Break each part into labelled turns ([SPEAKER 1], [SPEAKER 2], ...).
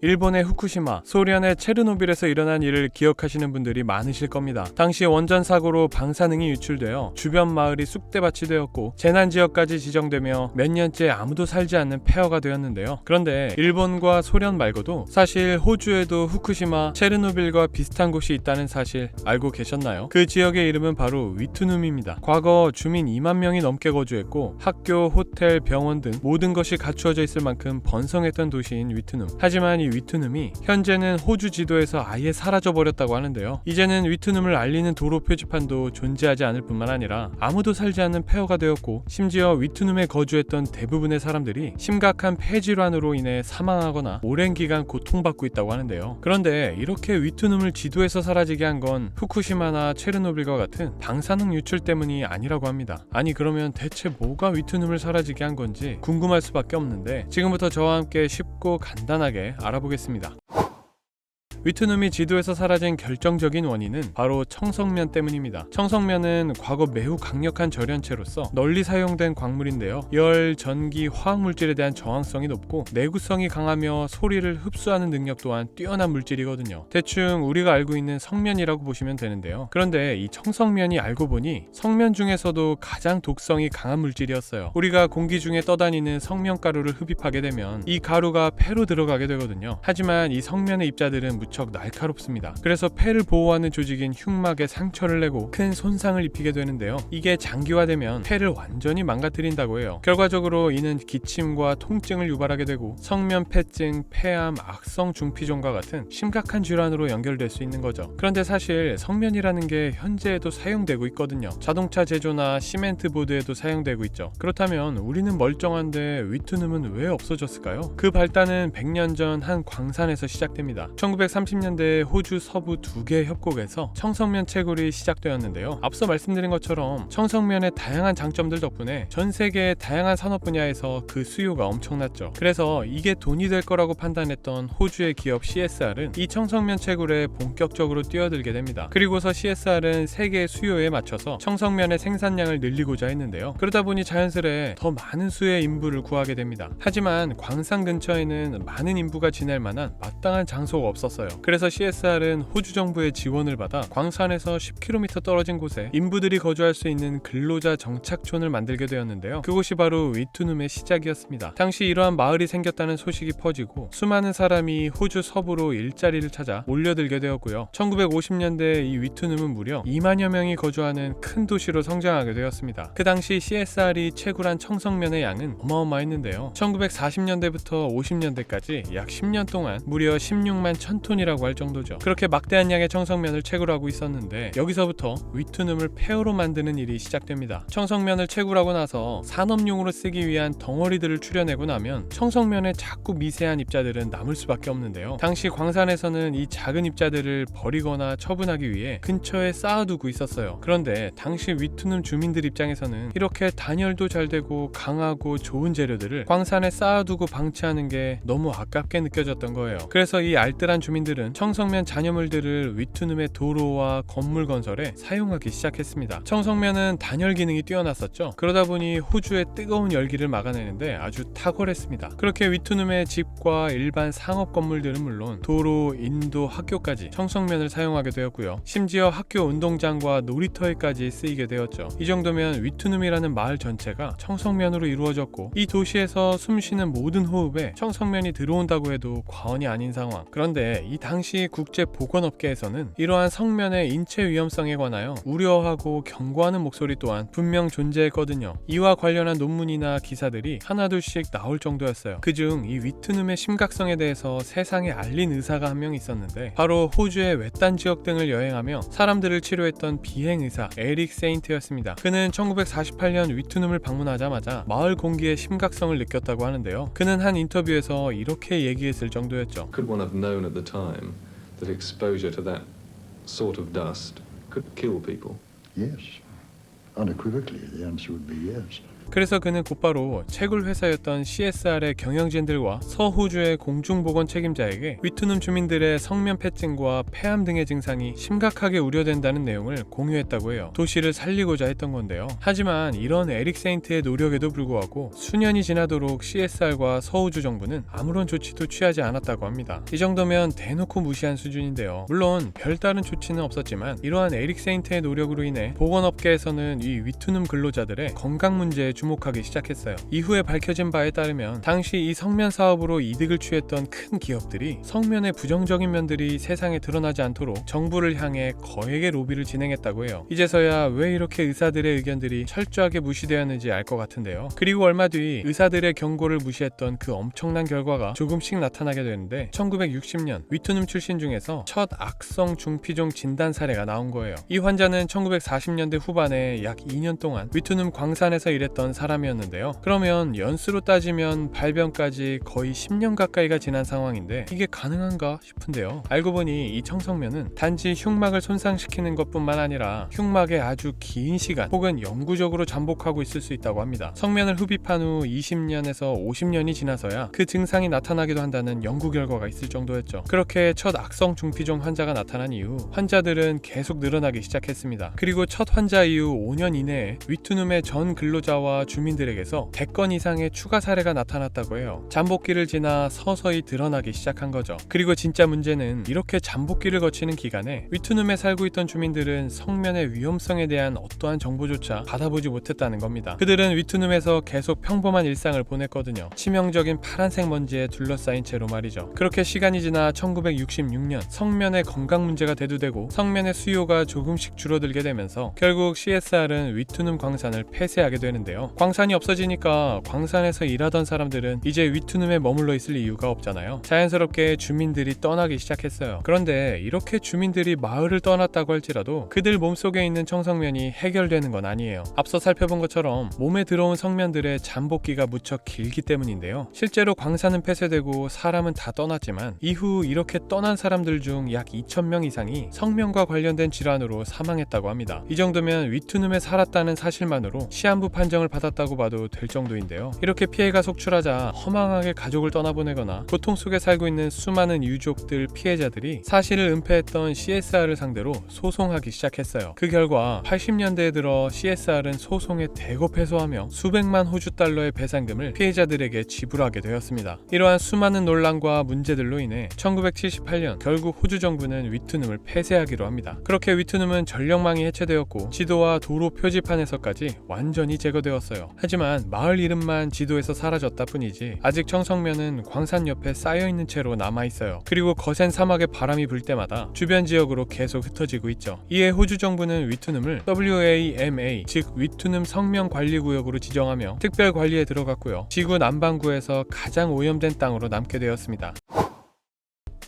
[SPEAKER 1] 일본의 후쿠시마, 소련의 체르노빌에서 일어난 일을 기억하시는 분들이 많으실 겁니다. 당시 원전 사고로 방사능이 유출되어 주변 마을이 쑥대밭이 되었고 재난 지역까지 지정되며 몇 년째 아무도 살지 않는 폐허가 되었는데요. 그런데 일본과 소련 말고도 사실 호주에도 후쿠시마, 체르노빌과 비슷한 곳이 있다는 사실 알고 계셨나요? 그 지역의 이름은 바로 위투눔입니다. 과거 주민 2만 명이 넘게 거주했고 학교, 호텔, 병원 등 모든 것이 갖추어져 있을 만큼 번성했던 도시인 위투눔. 하지만 이 위투눔이 현재는 호주 지도에서 아예 사라져 버렸다고 하는데요. 이제는 위투눔을 알리는 도로 표지판도 존재하지 않을 뿐만 아니라 아무도 살지 않는 폐허가 되었고 심지어 위투눔에 거주했던 대부분의 사람들이 심각한 폐질환으로 인해 사망하거나 오랜 기간 고통받고 있다고 하는데요. 그런데 이렇게 위투눔을 지도에서 사라지게 한 건 후쿠시마나 체르노빌과 같은 방사능 유출 때문이 아니라고 합니다. 아니 그러면 대체 뭐가 위투눔을 사라지게 한 건지 궁금할 수밖에 없는데 지금부터 저와 함께 쉽고 간단하게 알아 보겠습니다. 위트눔이 지도에서 사라진 결정적인 원인은 바로 청성면 때문입니다. 청성면은 과거 매우 강력한 절연체로서 널리 사용된 광물인데요. 열, 전기, 화학 물질에 대한 저항성이 높고 내구성이 강하며 소리를 흡수하는 능력 또한 뛰어난 물질이거든요. 대충 우리가 알고 있는 성면이라고 보시면 되는데요. 그런데 이 청성면이 알고 보니 성면 중에서도 가장 독성이 강한 물질이었어요. 우리가 공기 중에 떠다니는 성면 가루를 흡입하게 되면 이 가루가 폐로 들어가게 되거든요. 하지만 이 성면의 입자들은 무척 날카롭습니다. 그래서 폐를 보호하는 조직인 흉막에 상처를 내고 큰 손상을 입히게 되는데요. 이게 장기화되면 폐를 완전히 망가뜨린다고 해요. 결과적으로 이는 기침과 통증을 유발하게 되고 성면폐증, 폐암, 악성 중피종과 같은 심각한 질환으로 연결될 수 있는 거죠. 그런데 사실 성면이라는 게 현재에도 사용되고 있거든요. 자동차 제조나 시멘트 보드에도 사용되고 있죠. 그렇다면 우리는 멀쩡한데 위트눔은 왜 없어졌을까요? 그 발단은 100년 전 한 광산에서 시작됩니다. 1930 년대 호주 서부 두 개의 협곡에서 청성면 채굴이 시작되었는데요. 앞서 말씀드린 것처럼 청성면의 다양한 장점들 덕분에 전 세계의 다양한 산업 분야에서 그 수요가 엄청났죠. 그래서 이게 돈이 될 거라고 판단했던 호주의 기업 CSR은 이 청성면 채굴에 본격적으로 뛰어들게 됩니다. 그리고서 CSR은 세계 수요에 맞춰서 청성면의 생산량을 늘리고자 했는데요. 그러다 보니 자연스레 더 많은 수의 인부를 구하게 됩니다. 하지만 광산 근처에는 많은 인부가 지낼 만한 마땅한 장소가 없었어요. 그래서 CSR은 호주 정부의 지원을 받아 광산에서 10km 떨어진 곳에 인부들이 거주할 수 있는 근로자 정착촌을 만들게 되었는데요. 그곳이 바로 위투눔의 시작이었습니다. 당시 이러한 마을이 생겼다는 소식이 퍼지고 수많은 사람이 호주 서부로 일자리를 찾아 몰려들게 되었고요. 1950년대 이 위투눔은 무려 2만여 명이 거주하는 큰 도시로 성장하게 되었습니다. 그 당시 CSR이 채굴한 청성면의 양은 어마어마했는데요. 1940년대부터 50년대까지 약 10년 동안 무려 16만 1000톤 이라고 할 정도죠. 그렇게 막대한 양의 청성면을 채굴하고 있었는데 여기서부터 위투눔을 폐허로 만드는 일이 시작됩니다. 청성면을 채굴하고 나서 산업용으로 쓰기 위한 덩어리들을 추려내고 나면 청성면에 자꾸 미세한 입자들은 남을 수밖에 없는데요. 당시 광산에서는 이 작은 입자들을 버리거나 처분하기 위해 근처에 쌓아두고 있었어요. 그런데 당시 위투눔 주민들 입장에서는 이렇게 단열도 잘 되고 강하고 좋은 재료들을 광산에 쌓아두고 방치하는 게 너무 아깝게 느껴졌던 거예요. 그래서 이 알뜰한 주민들 은 청성면 잔여물들을 위투눔의 도로와 건물 건설에 사용하기 시작했습니다. 청성면은 단열 기능이 뛰어났었죠. 그러다 보니 호주의 뜨거운 열기를 막아내는데 아주 탁월했습니다. 그렇게 위투눔의 집과 일반 상업 건물들은 물론 도로, 인도, 학교까지 청성면을 사용하게 되었고요. 심지어 학교 운동장과 놀이터에까지 쓰이게 되었죠. 이 정도면 위투눔이라는 마을 전체가 청성면으로 이루어졌고 이 도시에서 숨쉬는 모든 호흡에 청성면이 들어온다고 해도 과언이 아닌 상황. 그런데 이 당시 국제 보건업계에서는 이러한 성면의 인체 위험성에 관하여 우려하고 경고하는 목소리 또한 분명 존재했거든요. 이와 관련한 논문이나 기사들이 하나둘씩 나올 정도였어요. 그중 이 위트눔의 심각성에 대해서 세상에 알린 의사가 한 명 있었는데 바로 호주의 외딴 지역 등을 여행하며 사람들을 치료했던 비행 의사 에릭 세인트였습니다. 그는 1948년 위트눔을 방문하자마자 마을 공기의 심각성을 느꼈다고 하는데요. 그는 한 인터뷰에서 이렇게 얘기했을 정도였죠.
[SPEAKER 2] Could one have known at the time that exposure to that sort of dust could kill people?
[SPEAKER 3] Yes. Unequivocally, the answer would be yes.
[SPEAKER 1] 그래서 그는 곧바로 채굴 회사였던 CSR의 경영진들과 서호주의 공중보건 책임자에게 위투눔 주민들의 성면 폐증과 폐암 등의 증상이 심각하게 우려된다는 내용을 공유했다고 해요. 도시를 살리고자 했던 건데요. 하지만 이런 에릭 세인트의 노력에도 불구하고 수년이 지나도록 CSR과 서호주 정부는 아무런 조치도 취하지 않았다고 합니다. 이 정도면 대놓고 무시한 수준인데요. 물론 별다른 조치는 없었지만 이러한 에릭 세인트의 노력으로 인해 보건업계에서는 이 위투눔 근로자들의 건강 문제에 주목하기 시작했어요. 이후에 밝혀진 바에 따르면 당시 이 성면 사업으로 이득을 취했던 큰 기업들이 성면의 부정적인 면들이 세상에 드러나지 않도록 정부를 향해 거액의 로비를 진행했다고 해요. 이제서야 왜 이렇게 의사들의 의견들이 철저하게 무시되었는지 알 것 같은데요. 그리고 얼마 뒤 의사들의 경고를 무시했던 그 엄청난 결과가 조금씩 나타나게 되는데 1960년 위투눔 출신 중에서 첫 악성 중피종 진단 사례가 나온 거예요. 이 환자는 1940년대 후반에 약 2년 동안 위투눔 광산에서 일했던 사람이었는데요. 그러면 연수로 따지면 발병까지 거의 10년 가까이가 지난 상황인데 이게 가능한가 싶은데요. 알고 보니 이 청성면은 단지 흉막을 손상시키는 것뿐만 아니라 흉막에 아주 긴 시간 혹은 영구적으로 잠복하고 있을 수 있다고 합니다. 성면을 흡입한 후 20년에서 50년이 지나서야 그 증상이 나타나기도 한다는 연구 결과가 있을 정도였죠. 그렇게 첫 악성 중피종 환자가 나타난 이후 환자들은 계속 늘어나기 시작했습니다. 그리고 첫 환자 이후 5년 이내에 위투눔의 전 근로자와 주민들에게서 100건 이상의 추가 사례가 나타났다고 해요. 잠복기를 지나 서서히 드러나기 시작한 거죠. 그리고 진짜 문제는 이렇게 잠복기를 거치는 기간에 위투눔에 살고 있던 주민들은 성면의 위험성에 대한 어떠한 정보조차 받아보지 못했다는 겁니다. 그들은 위투눔에서 계속 평범한 일상을 보냈거든요. 치명적인 파란색 먼지에 둘러싸인 채로 말이죠. 그렇게 시간이 지나 1966년 성면의 건강 문제가 대두되고 성면의 수요가 조금씩 줄어들게 되면서 결국 CSR은 위투눔 광산을 폐쇄하게 되는데요. 광산이 없어지니까 광산에서 일하던 사람들은 이제 위투눔에 머물러 있을 이유가 없잖아요. 자연스럽게 주민들이 떠나기 시작했어요. 그런데 이렇게 주민들이 마을을 떠났다고 할지라도 그들 몸속에 있는 청성면이 해결되는 건 아니에요. 앞서 살펴본 것처럼 몸에 들어온 성면들의 잠복기가 무척 길기 때문인데요. 실제로 광산은 폐쇄되고 사람은 다 떠났지만 이후 이렇게 떠난 사람들 중 약 2,000명 이상이 성면과 관련된 질환으로 사망했다고 합니다. 이 정도면 위투눔에 살았다는 사실만으로 시한부 판정을 받았다고 봐도 될 정도인데요. 이렇게 피해가 속출하자 허망하게 가족을 떠나보내거나 고통 속에 살고 있는 수많은 유족들 피해자들이 사실을 은폐했던 CSR을 상대로 소송하기 시작했어요. 그 결과 80년대에 들어 CSR은 소송에 대거 패소하며 수백만 호주 달러의 배상금을 피해자들에게 지불하게 되었습니다. 이러한 수많은 논란과 문제들로 인해 1978년 결국 호주 정부는 위투눔을 폐쇄하기로 합니다. 그렇게 위투눔은 전력망이 해체되었고 지도와 도로 표지판에서까지 완전히 제거되었 어요. 하지만 마을 이름만 지도에서 사라졌다 뿐이지 아직 청성면은 광산 옆에 쌓여 있는 채로 남아 있어요. 그리고 거센 사막의 바람이 불 때마다 주변 지역으로 계속 흩어지고 있죠. 이에 호주 정부는 위투눔을 WAMA 즉 위투눔 성명 관리 구역으로 지정하며 특별 관리에 들어갔고요. 지구 남반구에서 가장 오염된 땅으로 남게 되었습니다.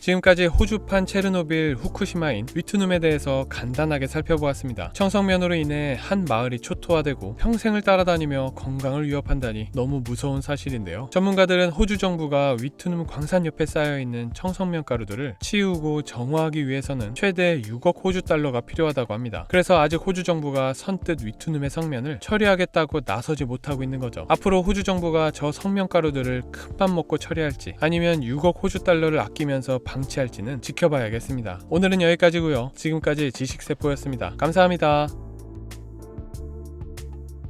[SPEAKER 1] 지금까지 호주판 체르노빌 후쿠시마인 위투눔에 대해서 간단하게 살펴보았습니다. 청성면으로 인해 한 마을이 초토화되고 평생을 따라다니며 건강을 위협한다니 너무 무서운 사실인데요. 전문가들은 호주 정부가 위투눔 광산 옆에 쌓여 있는 청성면 가루들을 치우고 정화하기 위해서는 최대 6억 호주 달러가 필요하다고 합니다. 그래서 아직 호주 정부가 선뜻 위투눔의 성면을 처리하겠다고 나서지 못하고 있는 거죠. 앞으로 호주 정부가 저 성면 가루들을 큰맘 먹고 처리할지 아니면 6억 호주 달러를 아끼면서 방치할지는 지켜봐야겠습니다. 오늘은 여기까지고요. 지금까지 지식세포였습니다. 감사합니다.